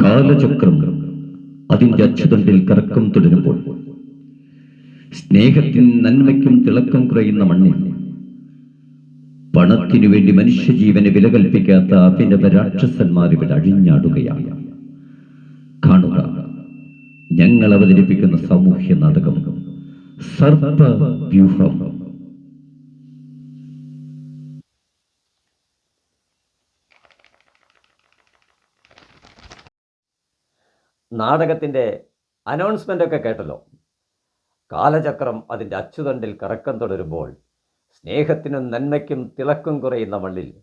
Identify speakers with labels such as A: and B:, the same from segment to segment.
A: കാലചക്രം അതിന്റെ അച്ചുതണ്ടിൽ കറക്കം തുടരുമ്പോൾ സ്നേഹത്തിൻ നന്മയ്ക്കും തിളക്കം കുറയുന്ന മണ്ണിൽ പണത്തിനു വേണ്ടി മനുഷ്യജീവനെ വില കൽപ്പിക്കാത്ത അഭിനവ രാക്ഷസന്മാർ ഇവിടെ അഴിഞ്ഞാടുകയാണ്. കാണുക ഞങ്ങൾ അവതരിപ്പിക്കുന്ന സാമൂഹ്യ നാടകം സർപ്പ വ്യൂഹം
B: നാടകത്തിന്റെ അനൗൺസ്മെന്റ് ഒക്കെ കേട്ടല്ലോ. കാലചക്രം അതിന്റെ അച്ചുതണ്ടിൽ കറക്കം തുടരുമ്പോൾ സ്നേഹത്തിനും നന്മയ്ക്കും തിളക്കം കുറയുന്ന മണ്ണിൽ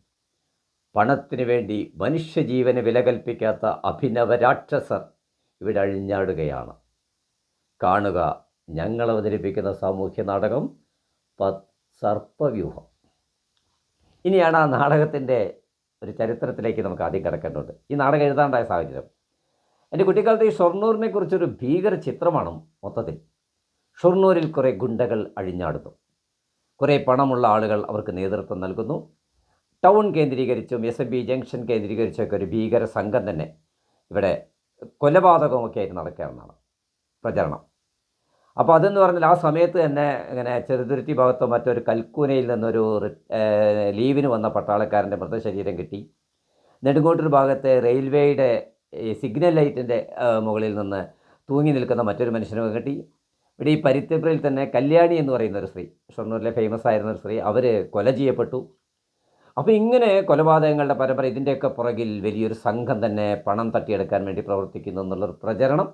B: പണത്തിനു വേണ്ടി മനുഷ്യജീവന് വില കൽപ്പിക്കാത്ത അഭിനവ രാക്ഷസർ ഇവിടെ അഴിഞ്ഞാടുകയാണ്. കാണുക ഞങ്ങൾ അവതരിപ്പിക്കുന്ന സാമൂഹ്യ നാടകം പ- സർപ്പവ്യൂഹം. ഇനിയാണ് ആ നാടകത്തിന്റെ ഒരു ചരിത്രത്തിലേക്ക് നമുക്ക് ആദ്യം കിടക്കേണ്ടതുണ്ട് ഈ നാടകം എഴുതാണ്ടായ സാഹചര്യം. എന്റെ കുട്ടിക്കാലത്ത് ഈ ഷൊർണൂറിനെ കുറിച്ചൊരു ഭീകര ചിത്രമാണ് മൊത്തത്തിൽ. ഷൊർണൂരിൽ കുറേ ഗുണ്ടകൾ അഴിഞ്ഞാടുന്നു. കുറേ പണമുള്ള ആളുകൾ അവർക്ക് നേതൃത്വം നൽകുന്നു. ടൗൺ കേന്ദ്രീകരിച്ചും എസ് എം ബി ജംഗ്ഷൻ കേന്ദ്രീകരിച്ചൊക്കെ ഒരു ഭീകര സംഘം തന്നെ ഇവിടെ കൊലപാതകമൊക്കെ ആയിട്ട് നടക്കാവുന്നതാണ് പ്രചരണം. അപ്പോൾ അതെന്ന് പറഞ്ഞാൽ ആ സമയത്ത് തന്നെ ഇങ്ങനെ ചെറുതുരുത്തി ഭാഗത്തോ മറ്റൊരു കൽക്കൂനയിൽ നിന്നൊരു ലീവിന് വന്ന പട്ടാളക്കാരന്റെ മൃതശരീരം കിട്ടി. നെടുങ്കോട്ടൂർ ഭാഗത്തെ റെയിൽവേയുടെ ഈ സിഗ്നൽ ലൈറ്റിന്റെ മുകളിൽ നിന്ന് തൂങ്ങി നിൽക്കുന്ന മറ്റൊരു മനുഷ്യനെ കിട്ടി. ഇവിടെ ഈ പരിത്യപ്രയിൽ തന്നെ കല്യാണി എന്ന് പറയുന്ന ഒരു സ്ത്രീ ഷൊർണൂരിലെ ഫേമസ് ആയിരുന്ന ഒരു സ്ത്രീ അവർ കൊല ചെയ്യപ്പെട്ടു. അപ്പോൾ ഇങ്ങനെ കൊലപാതകങ്ങളുടെ പരമ്പര ഇതിന്റെയൊക്കെ പുറകിൽ വലിയൊരു സംഘം തന്നെ പണം തട്ടിയെടുക്കാൻ വേണ്ടി പ്രവർത്തിക്കുന്നു എന്നുള്ളൊരു പ്രചരണം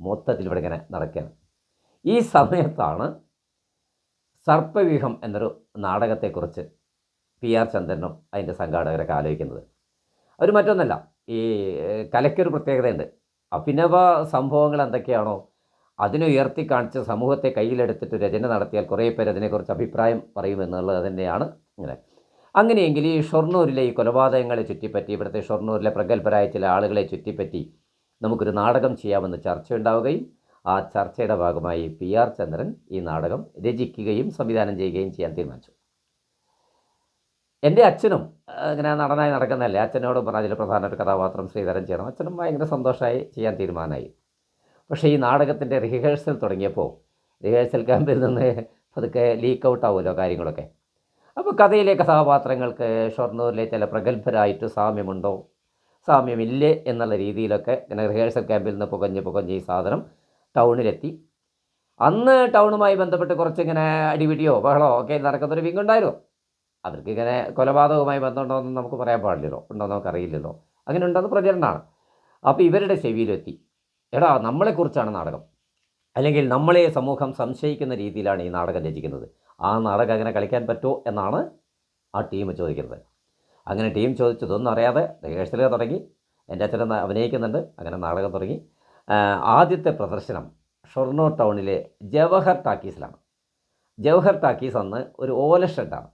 B: മൊത്തത്തിൽ ഇവിടെ ഇങ്ങനെ നടക്കുകയാണ്. ഈ സമയത്താണ് സർപ്പവ്യൂഹം എന്നൊരു നാടകത്തെക്കുറിച്ച് പി ആർ ചന്ദ്രനും അതിന്റെ സംഘാടകരൊക്കെ ആലോചിക്കുന്നത്. അവർ മറ്റൊന്നല്ല ഈ കലയ്ക്കൊരു പ്രത്യേകതയുണ്ട്. അഭിനവ സംഭവങ്ങൾ എന്തൊക്കെയാണോ അതിനെ ഉയർത്തി കാണിച്ച് സമൂഹത്തെ കയ്യിലെടുത്തിട്ട് രചന നടത്തിയാൽ കുറേ പേര് അതിനെക്കുറിച്ച് അഭിപ്രായം പറയുമെന്നുള്ളത് തന്നെയാണ് ഇങ്ങനെ. അങ്ങനെയെങ്കിൽ ഈ ഷൊർണൂരിലെ ഈ കൊലപാതകങ്ങളെ ചുറ്റിപ്പറ്റി ഇവിടുത്തെ ഷൊർണൂരിലെ പ്രഗത്ഭരായ ചില ആളുകളെ ചുറ്റിപ്പറ്റി നമുക്കൊരു നാടകം ചെയ്യാമെന്ന് ചർച്ചയുണ്ടാവുകയും ആ ചർച്ചയുടെ ഭാഗമായി പി ആർ ചന്ദ്രൻ ഈ നാടകം രചിക്കുകയും സംവിധാനം ചെയ്യുകയും ചെയ്യാൻ തീരുമാനിച്ചു. എന്റെ അച്ഛനും ഇങ്ങനെ നടനായി നടക്കുന്നതല്ലേ? അച്ഛനോട് പറഞ്ഞ അതിൽ പ്രധാന ഒരു കഥാപാത്രം ശ്രീധരൻ ചെയ്യണം. അച്ഛനും ഭയങ്കര സന്തോഷമായി ചെയ്യാൻ തീരുമാനമായി. പക്ഷേ ഈ നാടകത്തിന്റെ റിഹേഴ്സൽ തുടങ്ങിയപ്പോൾ റിഹേഴ്സൽ ക്യാമ്പിൽ നിന്ന് അതൊക്കെ ലീക്ക് ഔട്ട് ആവുമല്ലോ കാര്യങ്ങളൊക്കെ. അപ്പോൾ കഥയിലെ കഥാപാത്രങ്ങൾക്ക് ഷൊർണൂരിലെ ചില പ്രഗത്ഭരായിട്ട് സാമ്യമുണ്ടോ? സാമ്യമില്ലേ എന്നുള്ള രീതിയിലൊക്കെ ഇങ്ങനെ റിഹേഴ്സൽ ക്യാമ്പിൽ നിന്ന് പുകഞ്ഞ് പുകഞ്ഞ് ഈ സാധനം ടൗണിലെത്തി. അന്ന് ടൗണുമായി ബന്ധപ്പെട്ട് കുറച്ചിങ്ങനെ അടിപിടിയോ ബഹളോ ഒക്കെ നടക്കുന്നൊരു വിങ്ങുണ്ടായിരുന്നു. അവർക്ക് ഇങ്ങനെ കൊലപാതകവുമായി ബന്ധമുണ്ടോ എന്ന് നമുക്ക് പറയാൻ പാടില്ലല്ലോ. ഉണ്ടോ എന്ന് നമുക്കറിയില്ലല്ലോ. അങ്ങനെ ഉണ്ടെന്ന് പ്രചരണമാണ്. അപ്പോൾ ഇവരുടെ ചെവിയിലെത്തി. എടാ നമ്മളെക്കുറിച്ചാണ് നാടകം. അല്ലെങ്കിൽ നമ്മളെ സമൂഹം സംശയിക്കുന്ന രീതിയിലാണ് ഈ നാടകം രചിക്കുന്നത്. ആ നാടകം അങ്ങനെ കളിക്കാൻ പറ്റുമോ എന്നാണ് ആ ടീം ചോദിക്കുന്നത്. അങ്ങനെ ടീം ചോദിച്ചതൊന്നും അറിയാതെ റിഹേഴ്സൽ തുടങ്ങി. എന്റെ അച്ഛനെ അഭിനയിക്കുന്നുണ്ട്. അങ്ങനെ നാടകം തുടങ്ങി. ആദ്യത്തെ പ്രദർശനം ഷൊർണൂർ ടൗണിലെ ജവഹർ ടാക്കീസിലാണ്. ജവഹർ ടാക്കീസ് അന്ന് ഒരു ഓല ഷെഡാണ്.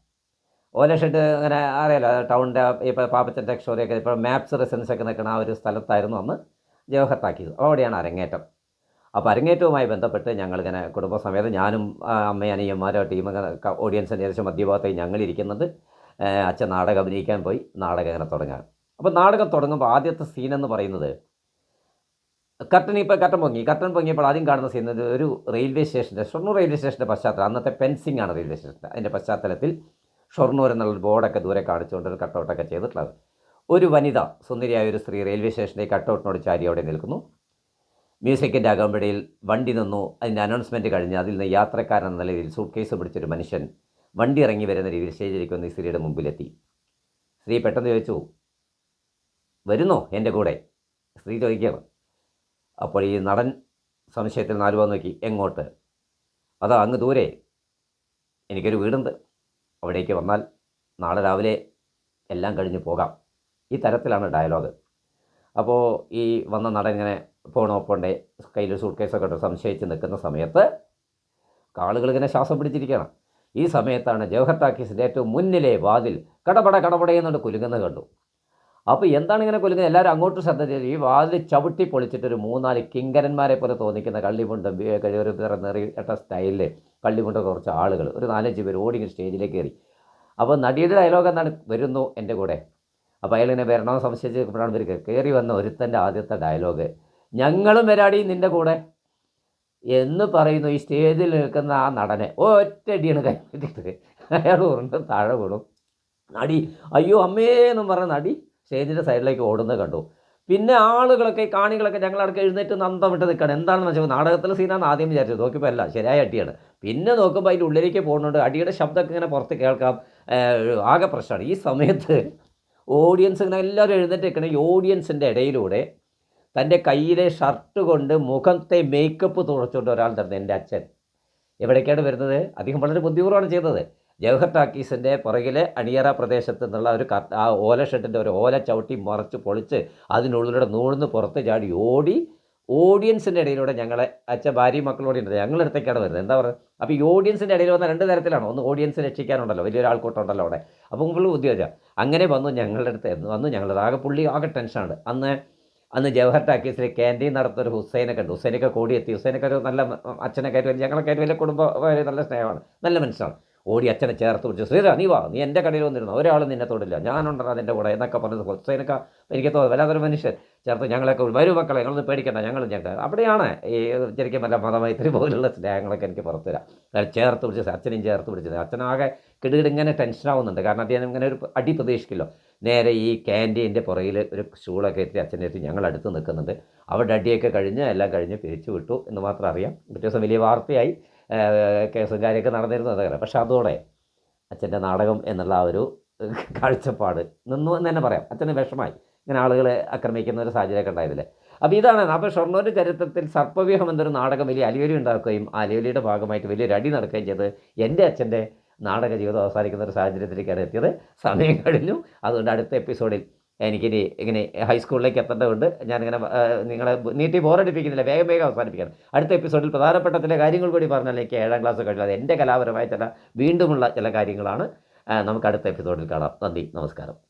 B: ഓല ഷെഡ് അങ്ങനെ അറിയാലോ ടൗണിന്റെ ഇപ്പോൾ പാപ്പച്ചന്റെ ഷോറിയൊക്കെ ഇപ്പോൾ മാപ്സ് റെസിഡൻസ് ഒക്കെ നിൽക്കുന്ന ആ ഒരു സ്ഥലത്തായിരുന്നു അന്ന് ജവഹർത്താക്കിയത്. അവിടെയാണ് അരങ്ങേറ്റം. അപ്പോൾ അരങ്ങേറ്റവുമായി ബന്ധപ്പെട്ട് ഞങ്ങളിങ്ങനെ കുടുംബസമേതം ഞാനും അമ്മയും അനിയന്മാരോ ടീം ഓഡിയൻസിന്റെ ഏകദേശം മധ്യഭാഗത്തേക്ക് ഞങ്ങളിരിക്കുന്നുണ്ട് അച്ഛൻ നാടകം അഭിനയിക്കാൻ പോയി നാടകം ഇങ്ങനെ തുടങ്ങാൻ. അപ്പോൾ നാടകം തുടങ്ങുമ്പോൾ ആദ്യത്തെ സീൻ എന്ന് പറയുന്നത് കർട്ടൻ ഇപ്പോൾ കർട്ടൻ പൊങ്ങി. കർട്ടൻ പൊങ്ങിയപ്പോൾ ആദ്യം കാണുന്ന സീൻ ഒരു റെയിൽവേ സ്റ്റേഷന്റെ ഷൊർണൂർ റെയിൽവേ സ്റ്റേഷന്റെ പശ്ചാത്തലം. അന്നത്തെ പെൻസിംഗ് ആണ് റെയിൽവേ സ്റ്റേഷന്റെ. അതിന്റെ പശ്ചാത്തലത്തിൽ ഷൊർണൂർ എന്നുള്ളൊരു ബോർഡൊക്കെ ദൂരെ കാണിച്ചുകൊണ്ട് ഒരു കട്ടൗട്ടൊക്കെ ചെയ്തിട്ടുള്ളത്. ഒരു വനിത സുന്ദരിയായ ഒരു സ്ത്രീ റെയിൽവേ സ്റ്റേഷന്റെ കട്ടൗട്ടിനോട് ചാരി അവിടെ നിൽക്കുന്നു. മ്യൂസിക്കിന്റെ അകമ്പടിയിൽ വണ്ടി നിന്നു. അതിന്റെ അനൗൺസ്മെന്റ് കഴിഞ്ഞ് അതിൽ നിന്ന് യാത്രക്കാരൻ എന്ന നിലയിൽ സൂട്ട് കേസ് പിടിച്ചൊരു മനുഷ്യൻ വണ്ടി ഇറങ്ങി വരുന്ന രീതിയിൽ സ്റ്റേജിലേക്ക് ഈ സ്ത്രീയുടെ മുമ്പിലെത്തി. സ്ത്രീ പെട്ടെന്ന് ചോദിച്ചു വരുന്നോ എന്റെ കൂടെ? സ്ത്രീ ചോദിക്കുകയാണ്. അപ്പോൾ ഈ നടൻ സംശയത്തിൽ നാലുവാ നോക്കി എങ്ങോട്ട്? അതാ അങ്ങ് ദൂരെ. എനിക്കൊരു വീടുണ്ട്. അവിടേക്ക് വന്നാൽ നാളെ രാവിലെ എല്ലാം കഴിഞ്ഞ് പോകാം. ഈ തരത്തിലാണ് ഡയലോഗ്. അപ്പോൾ ഈ വന്ന നടൻ ഇങ്ങനെ പോണോ പോണ്ടേ കയ്യിൽ സൂട്ട് കേസൊക്കെ ഇട്ട് സംശയിച്ച് നിൽക്കുന്ന സമയത്ത് കാളുകൾ ഇങ്ങനെ ശ്വാസം പിടിച്ചിരിക്കുകയാണ്. ഈ സമയത്താണ് ജവഹർ ടാക്കീസിന്റെ ഏറ്റവും മുന്നിലെ വാതിൽ കടപട കടപടയെന്നുകൊണ്ട് കുലുങ്ങുന്നത് കണ്ടു. അപ്പോൾ എന്താണ് ഇങ്ങനെ കൊല്ലുന്നത്? എല്ലാവരും അങ്ങോട്ട് ശ്രദ്ധ ചെയ്ത് ഈ വാതിൽ ചവിട്ടി പൊളിച്ചിട്ട് ഒരു മൂന്നാൽ കിങ്കരന്മാരെ പോലെ തോന്നിക്കുന്ന കള്ളിമുണ്ടും കഴിവരും നിറിയിട്ട സ്റ്റൈലിൽ കള്ളിമുണ്ട് കുറച്ച് ആളുകൾ ഒരു നാലഞ്ച് പേര് ഓടി ഇങ്ങനെ സ്റ്റേജിലേക്ക് കയറി. അപ്പോൾ നടിയുടെ ഡയലോഗ് എന്താണ്? വരുന്നു എന്റെ കൂടെ. അപ്പോൾ അയാളിങ്ങനെ വരണമെന്ന് സംശയിച്ചപ്പോഴാണ് ഇവർ കയറി വന്ന ഒരുത്തന്റെ ആദ്യത്തെ ഡയലോഗ് ഞങ്ങളും വരാടി നിന്റെ കൂടെ. എന്ന് പറയുന്നു ഈ സ്റ്റേജിൽ നിൽക്കുന്ന ആ നടനെ. ഒറ്റടിയാണ് കൈ അയാൾ ഉരുണ്ട് താഴെ വീണു. നടി അയ്യോ അമ്മേ എന്നും പറഞ്ഞ നടി സ്റ്റേജിന്റെ സൈഡിലേക്ക് ഓടുന്നത് കണ്ടു. പിന്നെ ആളുകളൊക്കെ കാണികളൊക്കെ ഞങ്ങളടക്കം എഴുന്നേറ്റ് നന്ദം വിട്ട് നിൽക്കണം എന്താണെന്ന് വെച്ചാൽ നാടകത്തിലെ സീനാണ് ആദ്യം വിചാരിച്ചത്. നോക്കിയപ്പോൾ അല്ല ശരിയായ അടിയാണ്. പിന്നെ നോക്കുമ്പോൾ അതിന്റെ ഉള്ളിലേക്ക് പോകുന്നുണ്ട്. അടിയുടെ ശബ്ദമൊക്കെ ഇങ്ങനെ പുറത്ത് കേൾക്കാം. ആകെ പ്രശ്നമാണ്. ഈ സമയത്ത് ഓഡിയൻസ് ഇങ്ങനെ എല്ലാവരും എഴുന്നേറ്റ് നിൽക്കണം ഓഡിയൻസിന്റെ ഇടയിലൂടെ തന്റെ കയ്യിലെ ഷർട്ട് കൊണ്ട് മുഖത്തെ മേക്കപ്പ് തുടച്ചുകൊണ്ട് ഒരാൾ തരുന്നത് എന്റെ അച്ഛൻ. എവിടേക്കാണ് വരുന്നത്? അദ്ദേഹം വളരെ ബുദ്ധിപൂർവമാണ് ചെയ്തത്. ജവഹർ ടാക്കീസിന്റെ പുറകിലെ അണിയറ പ്രദേശത്ത് നിന്നുള്ള ഒരു ആ ഓല ഷെഡിന്റെ ഒരു ഓല ചവിട്ടി മറച്ച് പൊളിച്ച് അതിനുള്ളിലൂടെ നൂഴ്ന്ന് പുറത്ത് ചാടി ഓടി ഓഡിയൻസിന്റെ ഇടയിലൂടെ ഞങ്ങളെ അച്ഛൻ ഭാര്യയും മക്കളോടെ ഉണ്ട്. ഞങ്ങളുടെ അടുത്തേക്കാണ് വരുന്നത്. എന്താ പറയുക? അപ്പോൾ ഈ ഓഡിയൻസിന്റെ ഇടയിൽ വന്ന രണ്ട് തരത്തിലാണ്. ഒന്ന് ഓഡിയൻസ് രക്ഷിക്കാനുണ്ടല്ലോ വലിയൊരു ആൾക്കൂട്ടം ഉണ്ടല്ലോ അവിടെ. അപ്പോൾ ഫുൾ ഉദ്യോഗം അങ്ങനെ വന്നു ഞങ്ങളുടെ അടുത്ത് വന്നു ഞങ്ങളുടെ ആകെ പുള്ളി ആകെ ടെൻഷനാണ്. അന്ന് അന്ന് ജവഹർ ടാക്കീസിൽ ക്യാന്റീൻ നടത്തൊരു ഹുസൈനൊക്കെ ഉണ്ട് ഹുസൈനൊക്കെ കൂടിയെത്തി. ഹുസൈനൊക്കെ ഒരു നല്ല അച്ഛനൊക്കെ ആയിട്ട് വലിയ- ഞങ്ങളൊക്കെ ആയിട്ട് വലിയ കുടുംബം നല്ല സ്നേഹമാണ്. നല്ല മനുഷ്യനാണ്. ഓടി അച്ഛനെ ചേർത്ത് പിടിച്ച് ശ്രീരാ നീ വാ നീ എന്റെ കടയിൽ വന്നിരുന്നു? ഒരാളും നിന്നെ തൊടില്ല. ഞാനുണ്ടാ അതിന്റെ കൂടെ എന്നൊക്കെ പറഞ്ഞത് ഹുസൈനൊക്കെ എനിക്ക് തോന്നുന്നു വല്ലാത്തൊരു മനുഷ്യൻ ചേർത്ത് ഞങ്ങളൊക്കെ വരും മക്കളെ ഞങ്ങളൊന്നും പേടിക്കണ്ട ഞങ്ങൾ ഞങ്ങൾ അവിടെയാണ് ഈ ശരിക്കും വല്ല മതമൈത്രി പോലുള്ള സ്നേഹങ്ങളൊക്കെ എനിക്ക് പുറത്തു തരാം. അയാൾ ചേർത്ത് പിടിച്ച് അച്ഛനെയും ചേർത്ത് പിടിച്ചത് അച്ഛനാകെ കിടുകിടിങ്ങനെ ടെൻഷനാവുന്നുണ്ട് കാരണം അദ്ദേഹം ഇങ്ങനെ ഒരു അടി പ്രതീക്ഷിക്കില്ലോ. നേരെ ഈ ക്യാന്റീന്റെ പുറകിൽ ഒരു ഷൂളൊക്കെ എത്തി അച്ഛനെ എത്തി ഞങ്ങൾ അടുത്ത് നിൽക്കുന്നുണ്ട്. അവിടെ അടിയൊക്കെ കഴിഞ്ഞ് എല്ലാം കഴിഞ്ഞ് പിരിച്ചു വിട്ടു എന്ന് മാത്രം അറിയാം. പിറ്റേ ദിവസം വലിയ വാർത്തയായി. കേസും കാര്യമൊക്കെ നടന്നിരുന്നു അതൊക്കെ പക്ഷേ അതോടെ അച്ഛന്റെ നാടകം എന്നുള്ള ആ ഒരു കാഴ്ചപ്പാട് നിന്നു എന്ന് തന്നെ പറയാം. അച്ഛന് വിഷമായി. ഇങ്ങനെ ആളുകളെ ആക്രമിക്കുന്ന ഒരു സാഹചര്യമൊക്കെ ഉണ്ടായതില്ലേ അപ്പോൾ ഇതാണ്. അപ്പോൾ ഷൊർണൂരിന്റെ ചരിത്രത്തിൽ സർപ്പവ്യൂഹം എന്നൊരു നാടകം വലിയ അലിയൊലി ഉണ്ടാക്കുകയും ആ ഭാഗമായിട്ട് വലിയൊരു അടി നടക്കുകയും ചെയ്ത് എന്റെ അച്ഛന്റെ നാടക ജീവിതം അവസാനിക്കുന്ന ഒരു സാഹചര്യത്തിലേക്കാണ് എത്തിയത്. സമയം കഴിഞ്ഞു അതുകൊണ്ട് അടുത്ത എപ്പിസോഡിൽ എനിക്കിനി ഇങ്ങനെ ഹൈസ്കൂളിലേക്ക് എത്തേണ്ടതുകൊണ്ട് ഞാനിങ്ങനെ നിങ്ങളെ നീട്ടി ബോറടിപ്പിക്കുന്നില്ല. വേഗം വേഗം അവസാനിപ്പിക്കണം. അടുത്ത എപ്പിസോഡിൽ പ്രധാനപ്പെട്ട ചില കാര്യങ്ങൾ കൂടി പറഞ്ഞാൽ എനിക്ക് ഏഴാം ക്ലാസ് അത് എന്റെ കലാപരമായ ചില വീണ്ടുമുള്ള ചില കാര്യങ്ങളാണ്. നമുക്ക് അടുത്ത എപ്പിസോഡിൽ കാണാം. നന്ദി നമസ്കാരം.